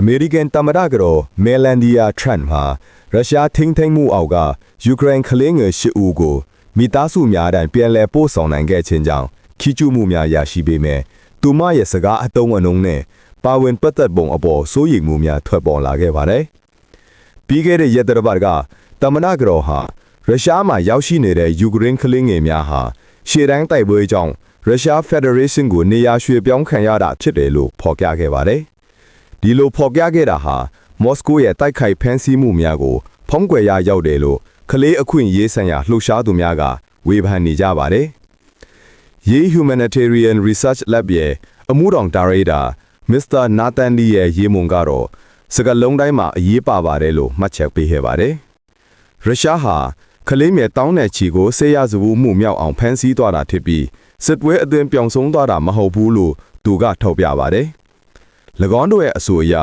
အမေရိကန်သမ္မတကတော့မဲလန်ဒီယာထရန့်ဟာရုရှားထိန်းသိမ်းမှုအောက်ကယူကရိန်းကလေးငယ်၈ဦးကိုမိသားစုများတိုင်ပြန်လည်ပို့ဆောင်နိုင်ခဲ့ခြင်းကြောင့်ခီးကျူးမှုများရရှိပေမဲ့သူမရဲ့စကားအတုံးအနှုံနဲ့ပါဝင်ပတ်သက်ပုံအပေါ်စိုးရိမ်မှုများထွက်ပေါ်လာခဲ့ပါတယ်။ပြီးခဲ့တဲ့ရက်သတ္တပတ်ကတမနာကတော်ဟာရုရှားမှာရောက်ရှိနေတဲ့ယူကရိန်းကလေးငယ်များဟာရှေ့တန်းတိုက်ပွဲကြောင့်ရုရှားဖက်ဒရေးရှင်းကိုနေရာရွှေ့ပြောင်းခံရတာဖြစ်တယ်လို့ဖော်ပြခဲ့ပါတယ်။ ဒီလိုဖော်ပြခဲ့တာဟာမော်စကိုရဲ့တိုက်ခိုက်ဖမ်းဆီးမှုများကိုဖုံးကွယ်ရရောက်တယ်လို့ကလေးအခွင့်ရေးဆိုင်ရာလှုပ်ရှားသူများကဝေဖန်နေကြပါတယ်။ရေး Humanitarian Research Lab ရဲ့အမှုတော်ဒါရိုက်တာမစ္စတာနာသန်လီရဲ့ရေးမုံကတော့စကလုံးတိုင်းမှာအရေးပါပါတယ်လို့မှတ်ချက်ပေးခဲ့ပါတယ်။ရုရှားဟာကလေးမြေတောင်းတဲ့ချီကိုဆေးရစဘူးမှုမြောက်အောင်ဖမ်းဆီးသွားတာဖြစ်ပြီးစစ်ပွဲအသွင်ပြောင်းဆုံးသွားတာမဟုတ်ဘူးလို့သူကထောက်ပြပါတယ်။၎ င်းတို့ရဲ့အဆိုအရ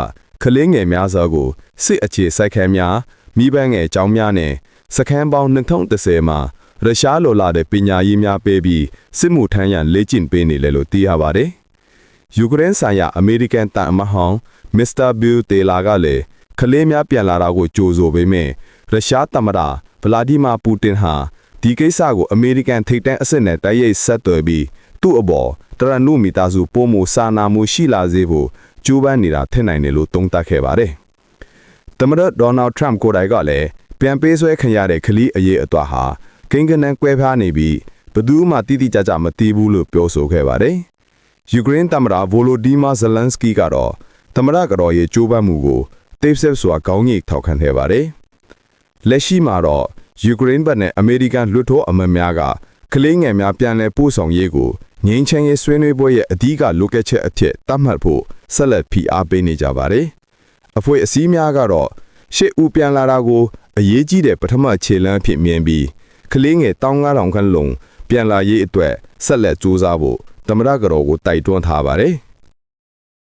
ကလေးငယ်များစွာကိုစစ်အခြေစိုက်ခဲများမိဘငယ်အကြောင်းများနဲ့စခန်းပေါင်း2010မှာရုရှားလိုလာတဲ့ပညာရေးများပေးပြီးစစ်မှုထမ်းရန်လေ့ကျင့်ပေးနေတယ်လို့သိရပါတယ်။ယူကရိန်းဆိုင်ရာအမေရိကန်တာအမဟောင်းမစ္စတာဘီလ်တေလာကလည်းကလေးများပြန်လာတာကိုကြိုဆိုပေမဲ့ရုရှားသမ္မတဗလာဒီမာပူတင်ဟာဒီကိစ္စကိုအမေရိကန်ထိပ်တန်းအဆင့်နဲ့တိုက်ရိုက်ဆက်သွယ်ပြီးသူ့အပေါ်တရနုမီတာစုပိုမိုစာနာမှုရှိလာစေဖို့ ကြိုးပမ်းနေတာထင်နိုင်တယ်လို့သုံးသပ်ခဲ့ပါတယ်။သမ္မတဒေါ်နယ်ထရန့်ကိုယ်တိုင်ကလည်းပြန်ပေးဆွဲခံရတဲ့ခလီအရေးအသွားဟာကိန်းကနန်းကွဲပြားနေပြီးဘယ်သူမှတိတိကျကျမသိဘူးလို့ပြောဆိုခဲ့ပါတယ်။ယူကရိန်းသမ္မတဗိုလိုဒီမာဇလန်စကီကတော့သမ္မတကတော်ရဲ့ကြိုးပမ်းမှုကိုတိတ်ဆက်စွာကောင်းကြီးထောက်ခံခဲ့ပါတယ်။လက်ရှိမှာတော့ယူကရိန်းဘက်နဲ့အမေရိကန်လွှတ်တော်အမတ်များကကလေးငယ်များပြန်လည်ပို့ဆောင်ရေးကို ငြိမ်းချမ်းရေးဆွေးနွေးပွဲရဲ့အဓိကလိုကက်ချက်အဖြစ်သတ်မှတ်ဖို့ဆက်လက်ဖိအားပေးနေကြပါတယ်။အဖွဲ့အစည်းများကတော့ရှေ့ဦးပြန်လာတာကိုအရေးကြီးတဲ့ပထမခြေလှမ်းအဖြစ်မြင်ပြီးကလေးငယ်15000ခန်းလုံးပြန်လာရေးအတွက်ဆက်လက်စူးစမ်းဖို့သမ္မတကတော်ကိုတိုက်တွန်းထားပါတယ်။